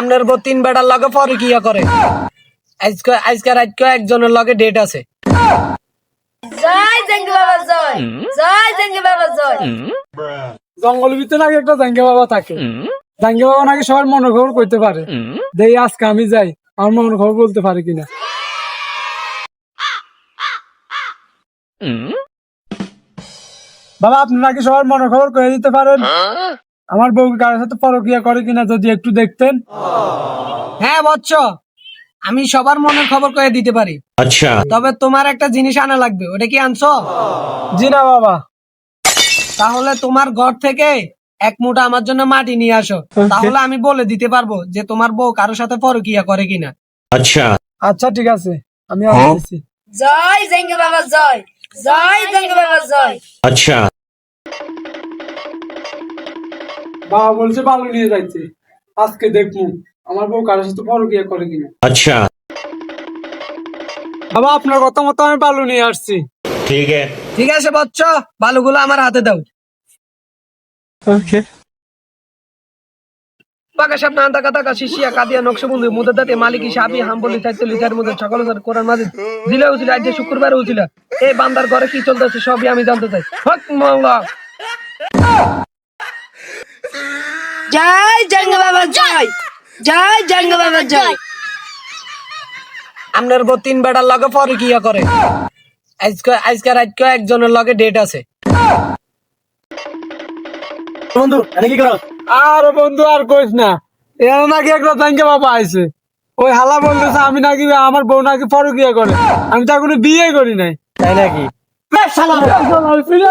আপনার বউ তিন বেটার লগে পরে কিয়া করে। আজকে আজকে রাতকে একজনের লগে ডেট আছে? জয় জঙ্গি বাবা জয়। জয় জঙ্গি বাবা জয়। জঙ্গলের ভিতরে নাকি একটা জাঙ্গে বাবা থাকে। জাঙ্গে বাবা নাকি সবার মনের খবর করতে পারে। দেই আজকে আমি যাই আমার মনের খবর বলতে পারে কিনা। বাবা আপনি নাকি সবার মনের খবর করে দিতে পারেন? আমার বউকে কারোর সাথে পরকিয়া করে কিনা যদি একটু দেখতেন। হ্যাঁ বচ্চ আমি সবার মনের খবর করে দিতে পারি। আচ্ছা। তবে তোমার একটা জিনিস আনা লাগবে ওটা কি আনছো? জি না বাবা। তাহলে তোমার ঘর থেকে এক মুঠা আমার জন্য মাটি নিয়ে আসো। তাহলে আমি বলে দিতে পারব যে তোমার বউ কারোর সাথে পরকিয়া করে কিনা। আচ্ছা। আচ্ছা ঠিক আছে। আমি হ্যাঁ। আসছি জয় জেঙ্গে বাবা জয়। জয় জেঙ্গে বাবা জয়। আচ্ছা। বাবা বলছে ভালো নিয়ে যাইছে আজকে দেখব আমার বউ কারোর সাথে পরকিয়া করে কিনা। আচ্ছা। বাবা আপনার কথা মতো আমি বালু নিয়ে আসছি। ঠিক আছে ঠিক আছে বাচ্চা বালুগুলো আমার হাতে দাও। ওকে। শুক্রবার উজিলা এই বান্দার ঘরে কি চলতেছে সবই আমি জানতে চাই। জয় জঙ্গি বাবা জয়। জয়। জঙ্গি বাবা জয়। আপনার বউ তিন বেটার লগে পরে কিয়া করে। আজকে আজকে রাতকে একজনের লগে ডেট আছে? বন্ধু কি করো? আর বন্ধু আর কইস না। এর নাকি একটা জাঙ্গে বাবা আইছে। ওই হালা বলতেছে আমি নাকি আমার বউ নাকি পরকিয়া করে। আমি তো এখনও বিয়ে করি নাই। তাই নাকি? ফিরে